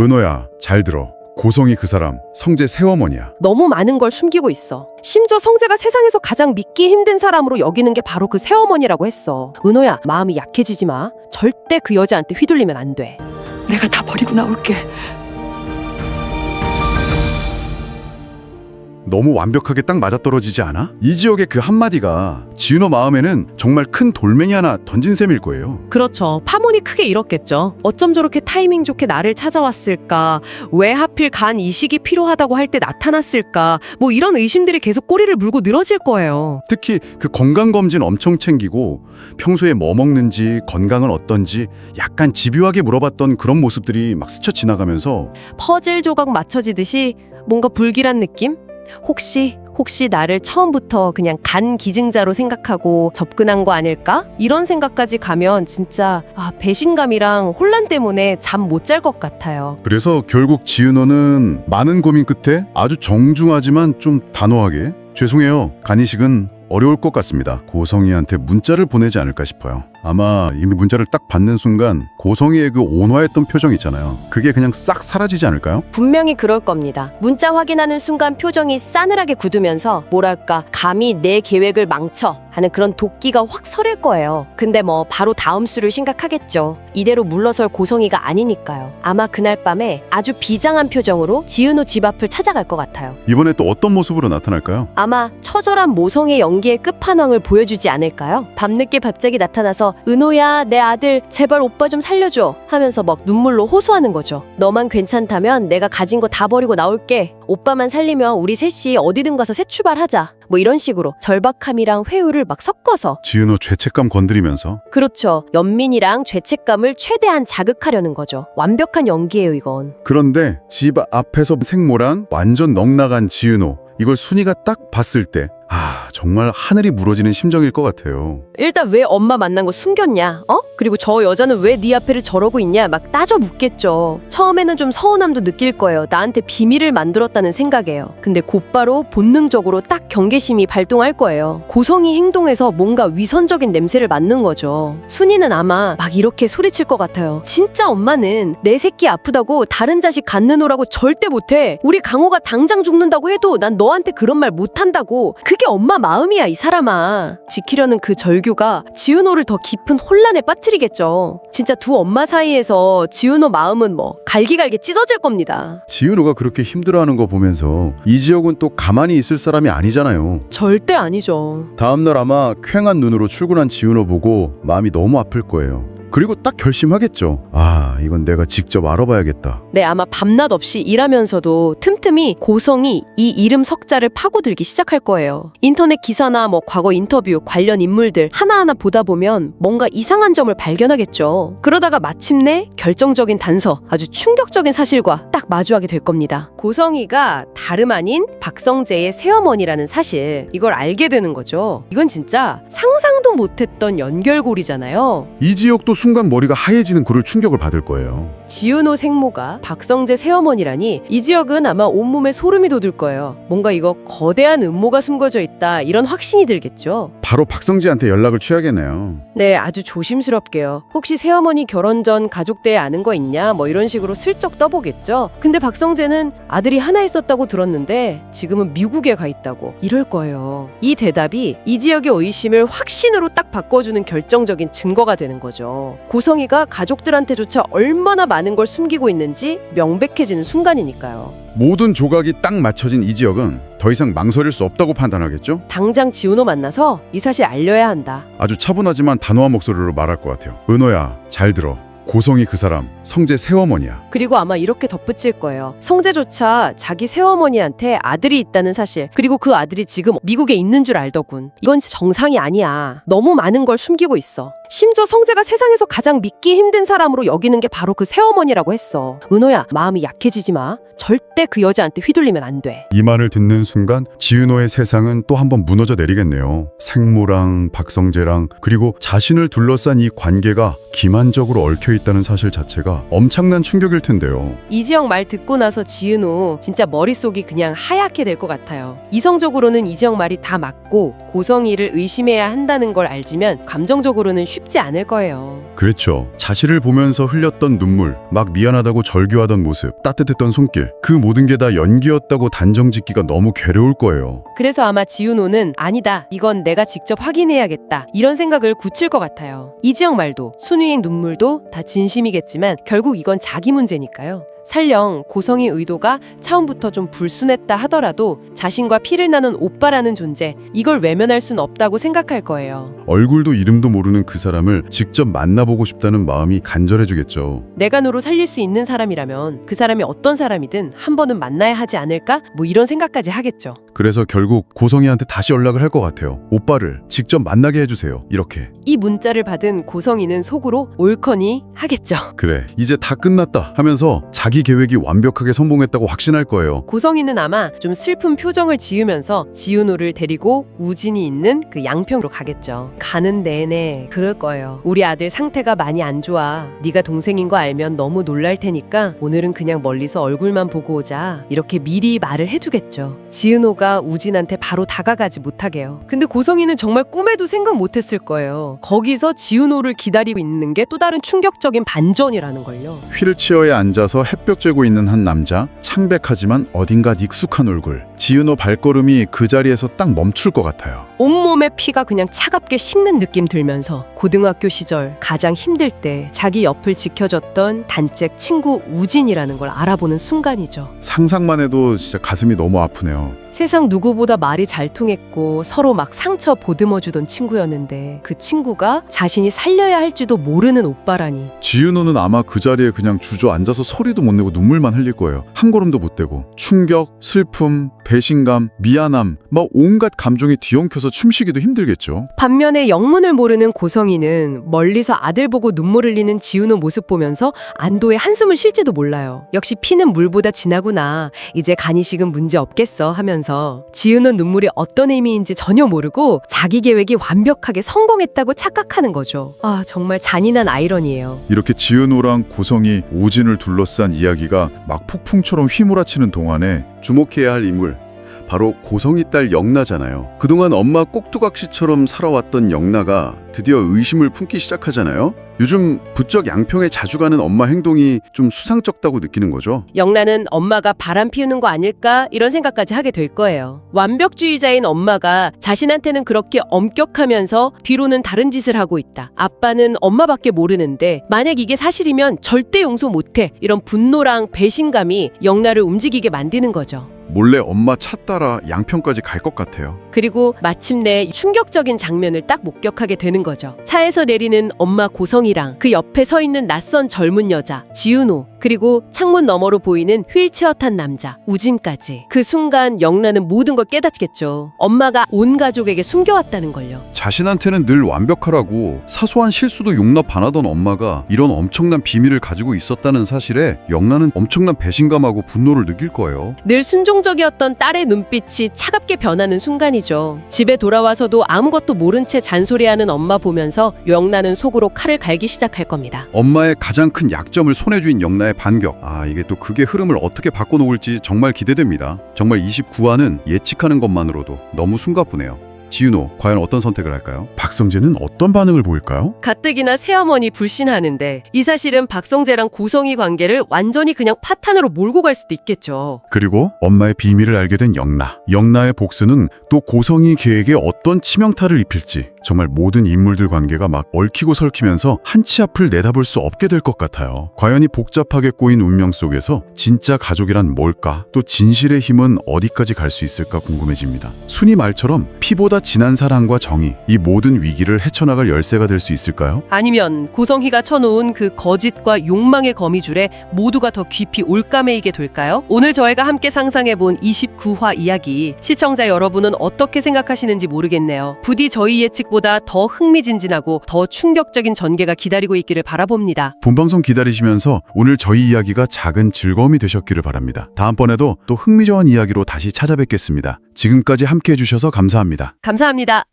은호야, 잘 들어. 고성이 그 사람, 성재 새어머니야. 너무 많은 걸 숨기고 있어. 심지어 성재가 세상에서 가장 믿기 힘든 사람으로 여기는 게 바로 그 새어머니라고 했어. 은호야, 마음이 약해지지 마. 절대 그 여자한테 휘둘리면 안 돼. 내가 다 버리고 나올게. 너무 완벽하게 딱 맞아떨어지지 않아? 이 지역의 그 한마디가 지은호 마음에는 정말 큰 돌멩이 하나 던진 셈일 거예요. 그렇죠. 파문이 크게 일었겠죠. 어쩜 저렇게 타이밍 좋게 나를 찾아왔을까? 왜 하필 간 이식이 필요하다고 할 때 나타났을까? 뭐 이런 의심들이 계속 꼬리를 물고 늘어질 거예요. 특히 그 건강검진 엄청 챙기고 평소에 뭐 먹는지 건강은 어떤지 약간 집요하게 물어봤던 그런 모습들이 막 스쳐 지나가면서 퍼즐 조각 맞춰지듯이 뭔가 불길한 느낌? 혹시 혹시 나를 처음부터 그냥 간 기증자로 생각하고 접근한 거 아닐까? 이런 생각까지 가면 진짜 아, 배신감이랑 혼란 때문에 잠 못 잘 것 같아요. 그래서 결국 지은호는 많은 고민 끝에 아주 정중하지만 좀 단호하게 죄송해요. 간이식은 어려울 것 같습니다. 고성이한테 문자를 보내지 않을까 싶어요. 아마 이미 문자를 딱 받는 순간 고성이의 그 온화했던 표정 있잖아요. 그게 그냥 싹 사라지지 않을까요? 분명히 그럴 겁니다. 문자 확인하는 순간 표정이 싸늘하게 굳으면서 뭐랄까 감히 내 계획을 망쳐 하는 그런 도끼가 확 서릴 거예요. 근데 뭐 바로 다음 수를 심각하겠죠. 이대로 물러설 고성이가 아니니까요. 아마 그날 밤에 아주 비장한 표정으로 지은호 집 앞을 찾아갈 것 같아요. 이번에 또 어떤 모습으로 나타날까요? 아마 처절한 모성의 연기의 끝판왕을 보여주지 않을까요? 밤늦게 갑자기 나타나서 은호야 내 아들 제발 오빠 좀 살려줘 하면서 막 눈물로 호소하는 거죠. 너만 괜찮다면 내가 가진 거 다 버리고 나올게. 오빠만 살리면 우리 셋이 어디든 가서 새 출발하자. 뭐 이런 식으로 절박함이랑 회유를 막 섞어서 지은호 죄책감 건드리면서 그렇죠. 연민이랑 죄책감을 최대한 자극하려는 거죠. 완벽한 연기예요 이건. 그런데 집 앞에서 생모랑 완전 넉나간 지은호 이걸 순이가 딱 봤을 때 아, 정말 하늘이 무너지는 심정일 것 같아요. 일단 왜 엄마 만난 거 숨겼냐? 어? 그리고 저 여자는 왜 네 앞에를 저러고 있냐? 막 따져 묻겠죠. 처음에는 좀 서운함도 느낄 거예요. 나한테 비밀을 만들었다는 생각이에요. 근데 곧바로 본능적으로 딱 경계심이 발동할 거예요. 고성이 행동에서 뭔가 위선적인 냄새를 맡는 거죠. 순이는 아마 막 이렇게 소리칠 것 같아요. 진짜 엄마는 내 새끼 아프다고 다른 자식 갖는 오라고 절대 못해. 우리 강호가 당장 죽는다고 해도 난 너한테 그런 말 못한다고. 그게 엄마 마음이야 이 사람아. 지키려는 그 절규가 지은호를 더 깊은 혼란에 빠뜨리겠죠. 진짜 두 엄마 사이에서 지은호 마음은 뭐 갈기갈기 찢어질 겁니다. 지은호가 그렇게 힘들어하는 거 보면서 이 지역은 또 가만히 있을 사람이 아니잖아요. 절대 아니죠. 다음날 아마 퀭한 눈으로 출근한 지은호 보고 마음이 너무 아플 거예요. 그리고 딱 결심하겠죠. 아, 이건 내가 직접 알아봐야겠다. 네, 아마 밤낮 없이 일하면서도 틈틈이 고성이 이 이름 석자를 파고들기 시작할 거예요. 인터넷 기사나 뭐 과거 인터뷰 관련 인물들 하나하나 보다 보면 뭔가 이상한 점을 발견하겠죠. 그러다가 마침내 결정적인 단서, 아주 충격적인 사실과 딱 마주하게 될 겁니다. 고성이가 다름 아닌 박성재의 새어머니라는 사실, 이걸 알게 되는 거죠. 이건 진짜 상상도 못했던 연결고리잖아요. 이 지역도 순간 머리가 하얘지는 그럴 충격을 받을 거예요. 지은호 생모가 박성재 새어머니라니 이 지역은 아마 온몸에 소름이 돋을 거예요. 뭔가 이거 거대한 음모가 숨겨져 있다 이런 확신이 들겠죠. 바로 박성지한테 연락을 취하겠네요. 네, 아주 조심스럽게요. 혹시 새어머니 결혼 전 가족대에 아는 거 있냐? 뭐 이런 식으로 슬쩍 떠보겠죠. 근데 박성재는 아들이 하나 있었다고 들었는데 지금은 미국에 가 있다고 이럴 거예요. 이 대답이 이 지역의 의심을 확신으로 딱 바꿔주는 결정적인 증거가 되는 거죠. 고성이가 가족들한테조차 얼마나 많은 걸 숨기고 있는지 명백해지는 순간이니까요. 모든 조각이 딱 맞춰진 이 지역은 더 이상 망설일 수 없다고 판단하겠죠? 당장 지훈호 만나서 이 사실 알려야 한다. 아주 차분하지만 단호한 목소리로 말할 것 같아요. 은호야, 잘 들어. 고성이 그 사람, 성재 새어머니야. 그리고 아마 이렇게 덧붙일 거예요. 성재조차 자기 새어머니한테 아들이 있다는 사실, 그리고 그 아들이 지금 미국에 있는 줄 알더군. 이건 정상이 아니야. 너무 많은 걸 숨기고 있어. 심지어 성재가 세상에서 가장 믿기 힘든 사람으로 여기는 게 바로 그 새어머니라고 했어. 은호야, 마음이 약해지지 마. 절대 그 여자한테 휘둘리면 안 돼. 이 말을 듣는 순간 지은호의 세상은 또 한번 무너져 내리겠네요. 생모랑 박성재랑 그리고 자신을 둘러싼 이 관계가 기만적으로 얽혀 있 다는 사실 자체가 엄청난 충격일 텐데요. 이지영 말 듣고 나서 지은호 진짜 머릿속이 그냥 하얗게 될 것 같아요. 이성적으로는 이지영 말이 다 맞고 고성이를 의심해야 한다는 걸 알지만 감정적으로는 쉽지 않을 거예요. 그렇죠. 자신을 보면서 흘렸던 눈물, 막 미안하다고 절규하던 모습, 따뜻했던 손길, 그 모든 게 다 연기였다고 단정짓기가 너무 괴로울 거예요. 그래서 아마 지은호는 아니다. 이건 내가 직접 확인해야겠다. 이런 생각을 굳힐 것 같아요. 이지영 말도 순위의 눈물도 다 진심이겠지만 결국 이건 자기 문제니까요. 설령 고성의 의도가 처음부터 좀 불순했다 하더라도 자신과 피를 나눈 오빠라는 존재 이걸 외면할 순 없다고 생각할 거예요. 얼굴도 이름도 모르는 그 사람을 직접 만나보고 싶다는 마음이 간절해지겠죠. 내가 너로 살릴 수 있는 사람이라면 그 사람이 어떤 사람이든 한 번은 만나야 하지 않을까? 뭐 이런 생각까지 하겠죠. 그래서 결국 고성이한테 다시 연락을 할 것 같아요. 오빠를 직접 만나게 해주세요. 이렇게. 이 문자를 받은 고성이는 속으로 옳거니 하겠죠. 그래, 이제 다 끝났다 하면서 자기 계획이 완벽하게 성공했다고 확신할 거예요. 고성이는 아마 좀 슬픈 표정을 지으면서 지은호를 데리고 우진이 있는 그 양평으로 가겠죠. 가는 내내 그럴 거예요. 우리 아들 상태가 많이 안 좋아. 네가 동생인 거 알면 너무 놀랄 테니까 오늘은 그냥 멀리서 얼굴만 보고 오자. 이렇게 미리 말을 해주겠죠. 지은호가 우진한테 바로 다가가지 못하게요. 근데 고성이는 정말 꿈에도 생각 못했을 거예요. 거기서 지은호를 기다리고 있는 게 또 다른 충격적인 반전이라는 걸요. 휠체어에 앉아서 햇볕 쬐고 있는 한 남자, 창백하지만 어딘가 익숙한 얼굴. 지은호 발걸음이 그 자리에서 딱 멈출 것 같아요. 온몸에 피가 그냥 차갑게 식는 느낌 들면서 고등학교 시절 가장 힘들 때 자기 옆을 지켜줬던 단짝 친구 우진이라는 걸 알아보는 순간이죠. 상상만 해도 진짜 가슴이 너무 아프네요. 세상 누구보다 말이 잘 통했고 서로 막 상처 보듬어 주던 친구였는데 그 친구가 자신이 살려야 할지도 모르는 오빠라니 지은호는 아마 그 자리에 그냥 주저앉아서 소리도 못 내고 눈물만 흘릴 거예요. 한 걸음도 못 떼고. 충격, 슬픔, 배신감, 미안함, 막 온갖 감정이 뒤엉켜서 춤추기도 힘들겠죠. 반면에 영문을 모르는 고성이는 멀리서 아들 보고 눈물 흘리는 지훈호 모습 보면서 안도의 한숨을 쉴지도 몰라요. 역시 피는 물보다 진하구나. 이제 간이식은 문제 없겠어 하면서 지훈호 눈물이 어떤 의미인지 전혀 모르고 자기 계획이 완벽하게 성공했다고 착각하는 거죠. 아 정말 잔인한 아이러니예요. 이렇게 지은호랑 고성이 오진을 둘러싼 이야기가 막 폭풍처럼 휘몰아치는 동안에 주목해야 할 인물 바로 고성이 딸 영나잖아요. 그동안 엄마 꼭두각시처럼 살아왔던 영나가 드디어 의심을 품기 시작하잖아요. 요즘 부쩍 양평에 자주 가는 엄마 행동이 좀 수상쩍다고 느끼는 거죠. 영란은 엄마가 바람 피우는 거 아닐까 이런 생각까지 하게 될 거예요. 완벽주의자인 엄마가 자신한테는 그렇게 엄격하면서 뒤로는 다른 짓을 하고 있다. 아빠는 엄마밖에 모르는데 만약 이게 사실이면 절대 용서 못해. 이런 분노랑 배신감이 영란을 움직이게 만드는 거죠. 몰래 엄마 차 따라 양평까지 갈 것 같아요. 그리고 마침내 충격적인 장면을 딱 목격하게 되는 거죠. 차에서 내리는 엄마 고성이랑 그 옆에 서 있는 낯선 젊은 여자 지은호 그리고 창문 너머로 보이는 휠체어 탄 남자 우진까지 그 순간 영란은 모든 걸 깨닫겠죠. 엄마가 온 가족에게 숨겨왔다는 걸요. 자신한테는 늘 완벽하라고 사소한 실수도 용납 안 하던 엄마가 이런 엄청난 비밀을 가지고 있었다는 사실에 영란은 엄청난 배신감하고 분노를 느낄 거예요. 늘 순종적이었던 딸의 눈빛이 차갑게 변하는 순간이죠. 집에 돌아와서도 아무것도 모른 채 잔소리하는 엄마 보면서 영란은 속으로 칼을 갈기 시작할 겁니다. 엄마의 가장 큰 약점을 손에 쥔 영나의 반격. 아, 이게 또 그게 흐름을 어떻게 바꿔놓을지 정말 기대됩니다. 정말 29화는 예측하는 것만으로도 너무 숨가쁘네요. 지윤호, 과연 어떤 선택을 할까요? 박성재는 어떤 반응을 보일까요? 가뜩이나 새어머니 불신하는데 이 사실은 박성재랑 고성희 관계를 완전히 그냥 파탄으로 몰고 갈 수도 있겠죠. 그리고 엄마의 비밀을 알게 된 영나. 영나의 복수는 또 고성이 계획에 어떤 치명타를 입힐지 정말 모든 인물들 관계가 막 얽히고 설키면서 한 치 앞을 내다볼 수 없게 될 것 같아요. 과연 이 복잡하게 꼬인 운명 속에서 진짜 가족이란 뭘까? 또 진실의 힘은 어디까지 갈 수 있을까 궁금해집니다. 순이 말처럼 피보다 진한 사랑과 정의, 이 모든 위기를 헤쳐나갈 열쇠가 될 수 있을까요? 아니면 고성희가 쳐놓은 그 거짓과 욕망의 거미줄에 모두가 더 깊이 올까매이게 될까요? 오늘 저희가 함께 상상해본 29화 이야기 시청자 여러분은 어떻게 생각하시는지 모르겠네요. 부디 저희 예측보다 더 흥미진진하고 더 충격적인 전개가 기다리고 있기를 바라봅니다. 본방송 기다리시면서 오늘 저희 이야기가 작은 즐거움이 되셨기를 바랍니다. 다음번에도 또 흥미로운 이야기로 다시 찾아뵙겠습니다. 지금까지 함께 해 주셔서 감사합니다. 감사합니다.